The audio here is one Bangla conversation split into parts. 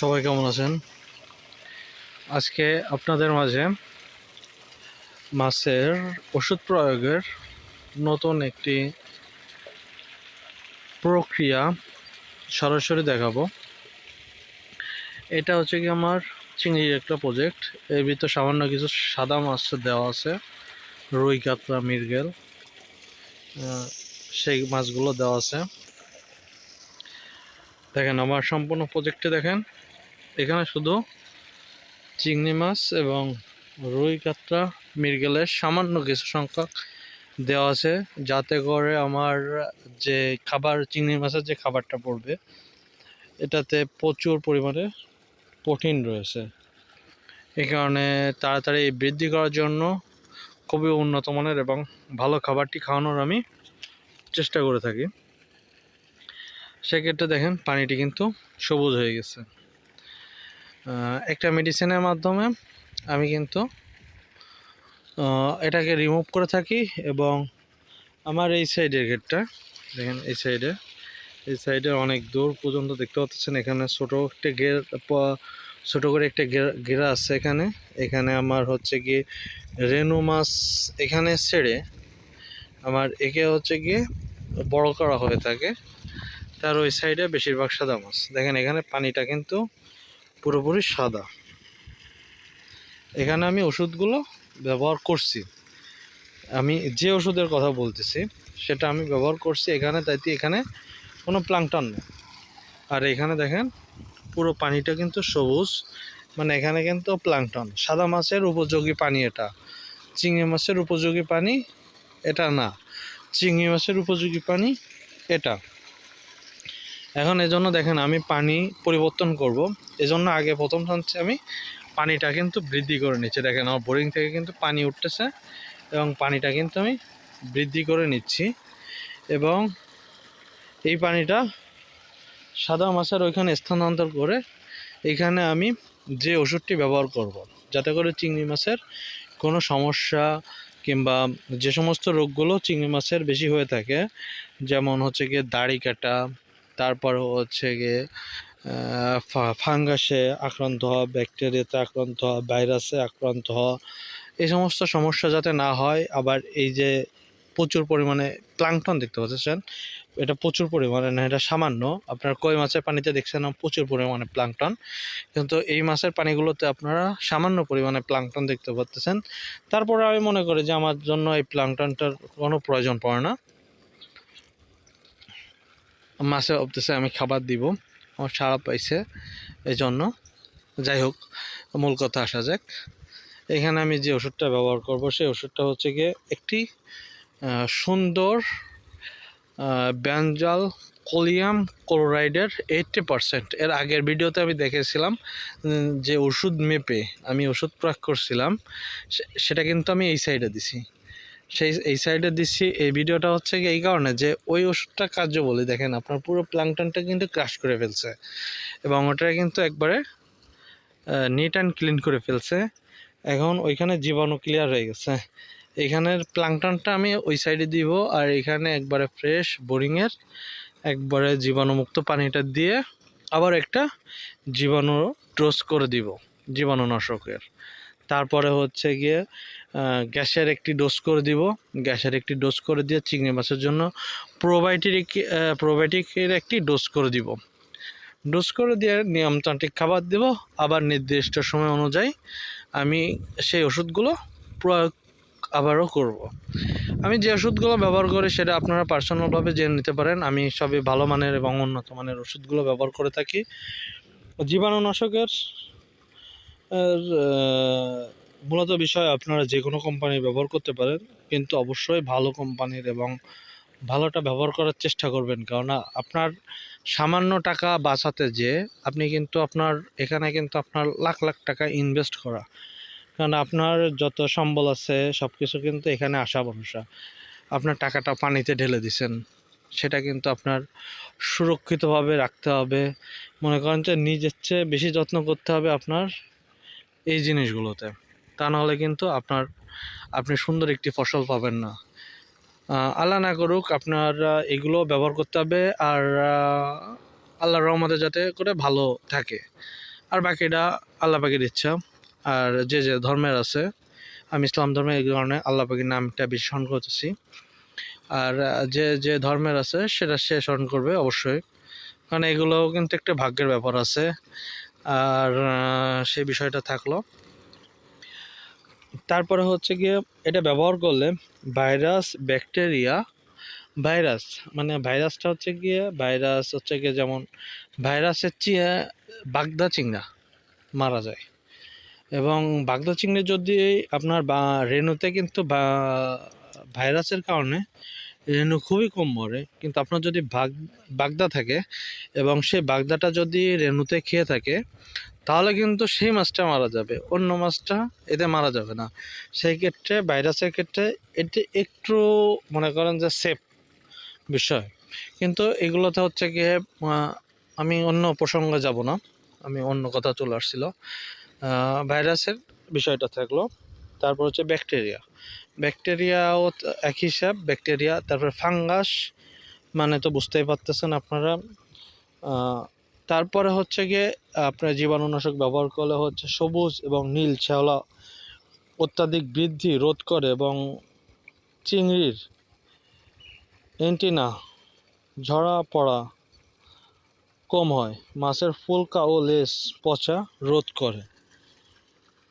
সবাই কেমন আছেন? আজকে আপনাদের মাঝে মাছের ওষুধ প্রয়োগের নতুন একটি প্রক্রিয়া সরাসরি দেখাবো। এটা হচ্ছে কি আমার চিংড়ির একটা প্রজেক্ট এর ভিতর সামান্য কিছু সাদা মাছ দেওয়া আছে, রুই, কাতলা, মৃগেল সেই মাছগুলো দেওয়া আছে। দেখেন, আমার সম্পূর্ণ প্রজেক্টে দেখেন। এখানে শুধু চিংড়ি মাছ এবং রুই কাতলা মৃগেলের সামান্য কিছু সংখ্যক দেওয়া আছে, যাতে করে আমার যে খাবার, চিংড়ি মাছের যে খাবারটা পড়বে, এটাতে প্রচুর পরিমাণে প্রোটিন রয়েছে। এই কারণে তাড়াতাড়ি বৃদ্ধি করার জন্য খুবই উন্নত মানের এবং ভালো খাবারটি খাওয়ানোর আমি চেষ্টা করে থাকি। সেক্ষেত্রে দেখেন, পানিটি কিন্তু সবুজ হয়ে গেছে। একটা মেডিসিনের মাধ্যমে আমি কিন্তু এটাকে রিমুভ করে থাকি এবং আমার এই সাইডের গেটটা দেখেন এই সাইডে এই সাইডে অনেক দূর পর্যন্ত দেখতে পাচ্ছেন, এখানে ছোট একটা গের ছোট করে একটা গেরা- আছে এখানে এখানে আমার হচ্ছে কি রেনু মাছ এখানে ছেড়ে আমার একে হচ্ছে গিয়ে বড় করা হয়ে থাকে, তার ওই সাইডে বেশিরভাগ সাদা মাছ। দেখেন এখানে পানিটা কিন্তু পুরোপুরি সাদা। এখানে আমি ওষুধগুলো ব্যবহার করছি। আমি যে ওষুধের কথা বলতেছি, সেটা আমি ব্যবহার করছি এখানে তাইতে এখানে কোনো প্লাংটন নেই। আর এখানে দেখেন, পুরো পানিটা কিন্তু সবুজ মানে এখানে কিন্তু প্লাংটন। সাদা মাছের উপযোগী পানি এটা। চিংড়ি মাছের উপযোগী পানি এটা না। চিংড়ি মাছের উপযোগী পানি এটা। এখন এজন্য দেখেন আমি পানি পরিবর্তন করব এজন্য আগে প্রথম হচ্ছে আমি পানিটা কিন্তু বৃদ্ধি করে নিচ্ছি দেখেন আমার বোরিং থেকে কিন্তু পানি উঠতেছে এবং পানিটা কিন্তু আমি বৃদ্ধি করে নিচ্ছি এবং এই পানিটা সাদা মাছের ওইখানে স্থানান্তর করে এখানে আমি যে ওষুধটি ব্যবহার করব। যাতে করে চিংড়ি মাছের কোনো সমস্যা কিংবা যে সমস্ত রোগগুলো চিংড়ি মাছের বেশি হয়ে থাকে, যেমন হচ্ছে গিয়ে দাড়ি কাটা তারপর হচ্ছে গিয়ে ফাঙ্গাসে আক্রান্ত হওয়া, ব্যাকটেরিয়াতে আক্রান্ত হওয়া, ভাইরাসে আক্রান্ত হওয়া, এই সমস্ত সমস্যা যাতে না হয়, আবার এই যে প্রচুর পরিমাণে প্লাংটন দেখতে পাচ্ছেন, এটা প্রচুর পরিমাণে না, এটা সামান্য। আপনার কই মাছের পানিতে দেখছেন প্রচুর পরিমাণে প্লাংটন। কিন্তু এই মাছের পানিগুলোতে আপনারা সামান্য পরিমাণে প্লাংটন দেখতে পাচ্ছেন। তারপরে আমি মনে করি যে আমার জন্য এই প্লাংটনটার কোনো প্রয়োজন পড়ে না। মাছে অবদেশে আমি খাবার দিব। আমার সারা পাইছে এই জন্য যাই হোক, মূল কথা আসা যাক। এখানে আমি যে ওষুধটা ব্যবহার করব, সেই ওষুধটা হচ্ছে গিয়ে একটি সুন্দর ব্যানজাল কোলিয়াম ক্লোরাইডের এইটটি পারসেন্ট। এর আগের ভিডিওতে আমি দেখেছিলাম যে ওষুধ মেপে আমি ওষুধ প্রয়োগ করছিলাম সেটা কিন্তু আমি এই সাইডে দিছি। সেই, এই সাইডে দিচ্ছি। এই ভিডিওটা হচ্ছে এই কারণে যে ওই ওষুধটা কার্য বলি দেখেন, আপনার পুরো প্লাংটনটা কিন্তু ক্রাশ করে ফেলছে। এবং ওটা কিন্তু একবারে নিট অ্যান্ড ক্লিন করে ফেলছে। এখন ওইখানে জীবাণু ক্লিয়ার হয়ে গেছে। এখানের প্লাংটনটা আমি ওই সাইডে দিব আর এখানে একবারে ফ্রেশ বোরিংয়ের একবারে জীবাণুমুক্ত পানিটা দিয়ে আবার একটা জীবাণু ডোজ করে দিব, জীবাণুনাশকের। তারপরে হচ্ছে গিয়ে গ্যাসের একটি ডোজ করে দিব। গ্যাসের একটি ডোজ করে দিয়ে চিংড়ি মাছের জন্য প্রোবায়োটিক প্রোবায়োটিকের একটি ডোজ করে দিব। ডোজ করে দিয়ে নিয়মতান্ত্রিক খাবার দেব। আবার নির্দিষ্ট সময় অনুযায়ী আমি সেই ওষুধগুলো প্রয়োগ আবারও করব। আমি যে ওষুধগুলো ব্যবহার করি সেটা আপনারা পার্সোনালভাবে জেনে নিতে পারেন। আমি সবই ভালো মানের এবং উন্নত মানের ওষুধগুলো ব্যবহার করে থাকি। জীবাণুনাশকের মূলত বিষয় আপনারা যে কোনো কোম্পানি ব্যবহার করতে পারেন, কিন্তু অবশ্যই ভালো কোম্পানির এবং ভালোটা ব্যবহার করার চেষ্টা করবেন। কারণ আপনার সামান্য টাকা বাঁচাতে যে আপনি কিন্তু আপনার, এখানে কিন্তু আপনার লাখ লাখ টাকা ইনভেস্ট করা। কারণ আপনার যত সম্বল আছে সব কিছু কিন্তু এখানে আসা ভরসা। আপনার টাকাটা পানিতে ঢেলে দিছেন, সেটা কিন্তু আপনার সুরক্ষিতভাবে রাখতে হবে। মনে করেন যে নিজের চেয়ে বেশি যত্ন করতে হবে আপনার এই জিনিসগুলোতে। তা নাহলে কিন্তু আপনার, আপনি সুন্দর একটি ফসল পাবেন না। আল্লাহ না করুক, আপনার এগুলো ব্যবহার করতে হবে আর আল্লাহর রহমতে যাতে করে ভালো থাকে। আর বাকিটা আল্লাহ পাখির ইচ্ছা। আর যে যে ধর্মের আছে, আমি ইসলাম ধর্মে এই কারণে আল্লাহ পাখির নামটা বেশি স্মরণ করতেছি। আর, যে যে ধর্মের আছে, সেটা সে স্মরণ করবে অবশ্যই। কারণ এগুলোও কিন্তু একটা ভাগ্যের ব্যাপার আছে। আর সেই বিষয়টা থাকল। তারপরে হচ্ছে গিয়ে এটা ব্যবহার করলে ভাইরাস, ব্যাকটেরিয়া, ভাইরাস মানে ভাইরাসটা হচ্ছে গিয়ে, ভাইরাস হচ্ছে গিয়ে যেমন ভাইরাসের চিয়া বাগদা চিংড়া মারা যায়। এবং বাগদা চিংড়ি যদি আপনার বা, রেণুতে কিন্তু ভাইরাসের কারণে রেণু খুবই কম মরে। কিন্তু আপনার যদি বাগ, বাগদা থাকে এবং সেই বাগদাটা যদি রেণুতে খেয়ে থাকে, তাহলে কিন্তু সেই মাছটা মারা যাবে। অন্য মাছটা এতে মারা যাবে না। সেই ক্ষেত্রে, ভাইরাসের ক্ষেত্রে এটি একটু মনে করেন যে সেফ বিষয়। কিন্তু এগুলোতে হচ্ছে গিয়ে আমি অন্য প্রসঙ্গে যাব না। আমি অন্য কথা চলে আসছিল। ভাইরাসের বিষয়টা থাকল। তারপর হচ্ছে ব্যাকটেরিয়া। ব্যাকটেরিয়াও এক হিসাব, ব্যাকটেরিয়া, তারপর ফাঙ্গাস মানে তো বুঝতেই পারতেছেন আপনারা। তারপরে হচ্ছে গিয়ে আপনার জীবাণুনাশক ব্যবহার করলে হচ্ছে সবুজ এবং নীল শ্যাওলা অত্যাধিক বৃদ্ধি রোধ করে এবং চিংড়ির এন্টিনা ঝরা পড়া কম হয়, মাছের ফুলকা ও লেস পচা রোধ করে।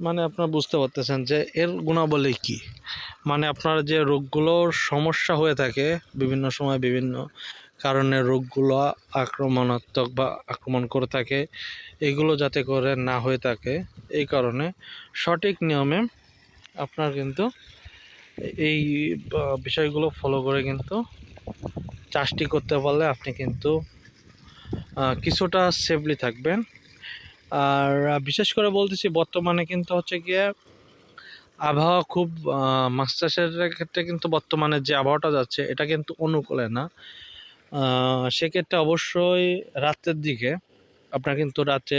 মানে আপনারা বুঝতে পারতেছেন যে এর গুণাবলী কি? মানে আপনার যে রোগগুলোর সমস্যা হয়ে থাকে বিভিন্ন সময় বিভিন্ন কারণে রোগগুলো আক্রমণাত্মক বা আক্রমণ করে থাকে, এগুলো যাতে করে না হয়ে থাকে, এই কারণে সঠিক নিয়মে আপনার কিন্তু এই বিষয়গুলো ফলো করে কিন্তু চাষটি করতে পারলে আপনি কিন্তু কিছুটা সেফলি থাকবেন। আর বিশেষ করে বলতেছি বর্তমানে কিন্তু হচ্ছে গিয়ে আবহাওয়া খুব মাছ চাষের ক্ষেত্রে কিন্তু বর্তমানে যে আবহাওয়াটা যাচ্ছে, এটা কিন্তু অনুকূলে না। সেক্ষেত্রে অবশ্যই রাতের দিকে আপনার কিন্তু রাতে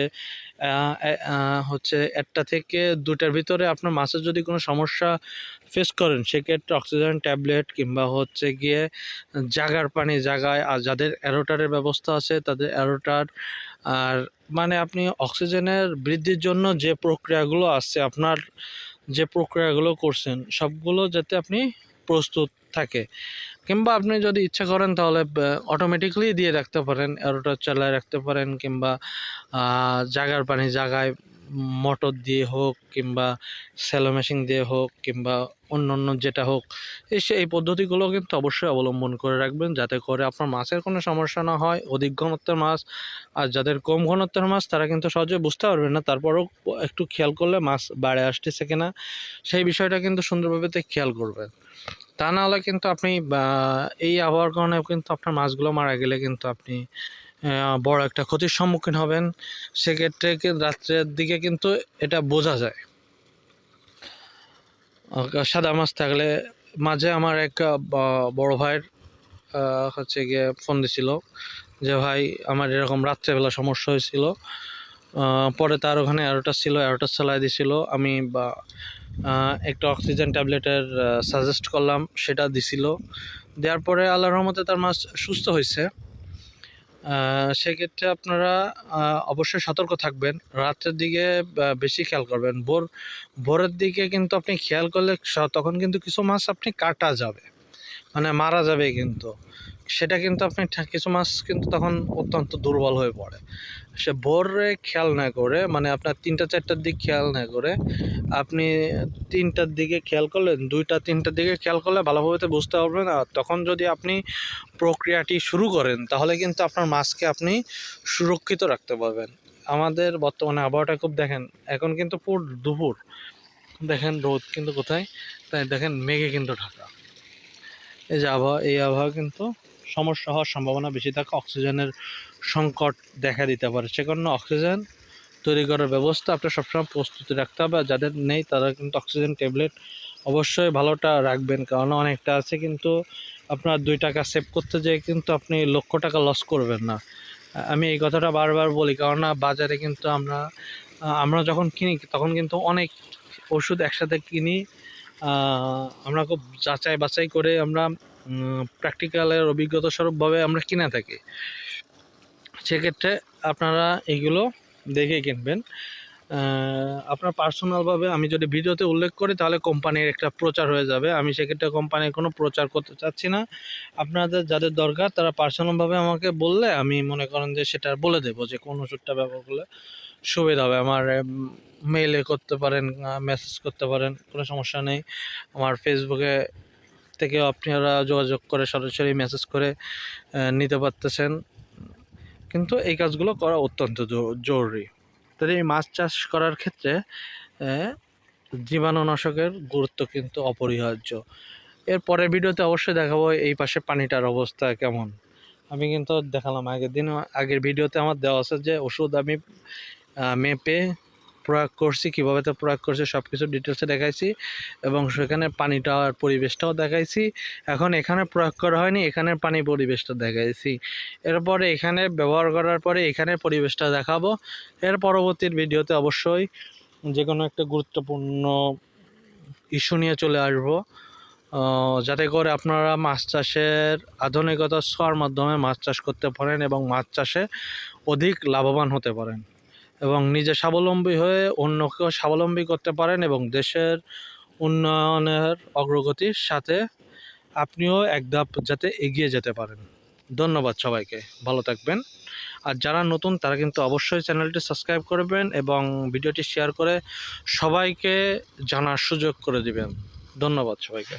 হচ্ছে একটা থেকে দুটার ভিতরে আপনার মাছের যদি কোনো সমস্যা ফেস করেন, সেক্ষেত্রে অক্সিজেন ট্যাবলেট কিংবা হচ্ছে গিয়ে জাগার পানি জাগায়, আর যাদের অ্যারোটারের ব্যবস্থা আছে, তাদের অ্যারোটার আর মানে আপনি অক্সিজেনের বৃদ্ধির জন্য যে প্রক্রিয়াগুলো আছে, আপনার যে প্রক্রিয়াগুলো করছেন, সবগুলো যাতে আপনি প্রস্তুত থাকে। কিংবা আপনি যদি ইচ্ছা করেন তাহলে অটোমেটিকলি দিয়ে রাখতে পারেন অ্যারোটার চালায় রাখতে পারেন, কিংবা জাগার পানি জাগায় মোটর দিয়ে হোক, কিংবা সেলো মেশিন দিয়ে হোক, কিংবা অন্য অন্য যেটা হোক এই সে- এই পদ্ধতিগুলো কিন্তু অবশ্যই অবলম্বন করে রাখবেন যাতে করে আপনার মাছের কোনো সমস্যা না হয়। অধিক ঘনত্বের মাছ আর যাদের কম ঘনত্বের মাছ তারা কিন্তু সহজে বুঝতে পারবেন না। তারপরেও একটু খেয়াল করলে মাছ বাড়ে আসতেছে কিনা, সেই বিষয়টা কিন্তু সুন্দরভাবে খেয়াল করবেন। তা না হলে কিন্তু আপনি এই আবহাওয়ার কারণে কিন্তু আপনার মাছগুলো মারা গেলে কিন্তু আপনি বড় একটা ক্ষতির সম্মুখীন হবেন। সেক্ষেত্রে রাত্রের দিকে কিন্তু এটা বোঝা যায়। সাদা মাছ থাকলে মাঝে আমার এক বড় ভাইয়ের হচ্ছে গিয়ে ফোন দিছিল যে, ভাই, আমার এরকম রাত্রেবেলা সমস্যা হয়েছিল। পরে তার ওখানে অ্যারোটাস ছিল অ্যারোটাস চালাই দিছিল। আমি বা একটা অক্সিজেন ট্যাবলেটের সাজেস্ট করলাম, সেটা দিছিল। দেওয়ার পরে আল্লাহর রহমতে তার মাছ সুস্থ হয়েছে সেক্ষেত্রে আপনারা অবশ্যই সতর্ক থাকবেন। রাত্রের দিকে বেশি খেয়াল করবেন। ভোর, ভোরের দিকে কিন্তু আপনি খেয়াল করলে তখন কিন্তু কিছু মাছ আপনি কাটা যাবে। মানে মারা যাবে কিন্তু। সেটা কিন্তু আপনি কিছু মাছ কিন্তু তখন অত্যন্ত দুর্বল হয়ে পড়ে। সে ভোরে খেয়াল না করে মানে আপনার তিনটা, চারটার দিক খেয়াল না করে, আপনি তিনটার দিকে খেয়াল করলেন, দুইটা, তিনটার দিকে খেয়াল করলে ভালোভাবে বুঝতে পারবেন। আর তখন যদি আপনি প্রক্রিয়াটি শুরু করেন, তাহলে কিন্তু আপনার মাছকে আপনি সুরক্ষিত রাখতে পারবেন। আমাদের বর্তমানে আবহাওয়াটা খুব দেখেন, এখন কিন্তু পুর দুপুর। দেখেন রোদ কিন্তু কোথায়? তাই দেখেন মেঘে কিন্তু ঢাকা। এই যে আবহাওয়া, এই আবহাওয়া কিন্তু সমস্যা হওয়ার সম্ভাবনা বেশি থাকে, অক্সিজেনের সংকট দেখা দিতে পারে। সে কারণে অক্সিজেন তৈরি করার ব্যবস্থা আপনার সবসময় প্রস্তুতি রাখতে হবে, আর যাদের নেই তারা কিন্তু অক্সিজেন ট্যাবলেট অবশ্যই ভালোটা রাখবেন, কারণ অনেকটা আছে কিন্তু আপনার দুই টাকা সেভ করতে যেয়ে কিন্তু আপনি লক্ষ টাকা লস করবেন না। আমি এই কথাটা বারবার বলি কারণ বাজারে কিন্তু আমরা আমরা যখন কিনি, তখন কিন্তু অনেক ওষুধ একসাথে কিনি আমরা খুব যাচাই বাছাই করে আমরা প্র্যাকটিক্যালের অভিজ্ঞতা স্বরূপভাবে আমরা কিনে থাকি। সেক্ষেত্রে আপনারা এগুলো দেখে কিনবেন। আপনার পার্সোনালভাবে আমি যদি ভিডিওতে উল্লেখ করি, তাহলে কোম্পানির একটা প্রচার হয়ে যাবে। আমি সেক্ষেত্রে কোম্পানির কোনো প্রচার করতে চাচ্ছি না। আপনাদের যাদের দরকার, তারা পার্সোনালভাবে আমাকে বললে আমি মনে করেন যে সেটা বলে দেবো যে কোন ওষুধটা ব্যবহার করলে। সুবিধা হবে। আমার মেইলে করতে পারেন মেসেজ করতে পারেন, কোনো সমস্যা নেই। আমার ফেসবুকে থেকেও আপনারা যোগাযোগ করে সরাসরি মেসেজ করে নিতে পারতেছেন। কিন্তু এই কাজগুলো করা অত্যন্ত জরুরি। তাহলে এই মাছ চাষ করার ক্ষেত্রে জীবাণুনাশকের গুরুত্ব কিন্তু অপরিহার্য। এর পরের ভিডিওতে অবশ্যই দেখাবো এই পাশে পানিটার অবস্থা কেমন। আমি কিন্তু দেখালাম আগের দিন আগের ভিডিওতে আমার দেওয়া আছে যে ওষুধ আমি মেপে প্রয়োগ করছি, কীভাবে তো প্রয়োগ করছি সব কিছু ডিটেলসে দেখাইছি এবং সেখানে পানিটার পরিবেশটাও দেখাইছি। এখন এখানে প্রয়োগ করা হয়নি এখানের পানি পরিবেশটা দেখাইছি। এরপরে এখানে ব্যবহার করার পরে এখানের পরিবেশটা দেখাবো। এর পরবর্তীর ভিডিওতে অবশ্যই যে কোনো একটা গুরুত্বপূর্ণ ইস্যু নিয়ে চলে আসব। যাতে করে আপনারা মাছ চাষের আধুনিকতা ছোঁয়ার মাধ্যমে মাছ চাষ করতে পারেন এবং মাছ চাষে অধিক লাভবান হতে পারেন। এবং নিজে স্বাবলম্বী হয়ে অন্যকেও স্বাবলম্বী করতে পারেন এবং দেশের উন্নয়নের অগ্রগতির সাথে আপনিও এক ধাপ যাতে এগিয়ে যেতে পারেন। ধন্যবাদ সবাইকে। ভালো থাকবেন। আর যারা নতুন, তারা কিন্তু অবশ্যই চ্যানেলটি সাবস্ক্রাইব করবেন এবং ভিডিওটি শেয়ার করে সবাইকে জানার সুযোগ করে দিবেন। ধন্যবাদ সবাইকে।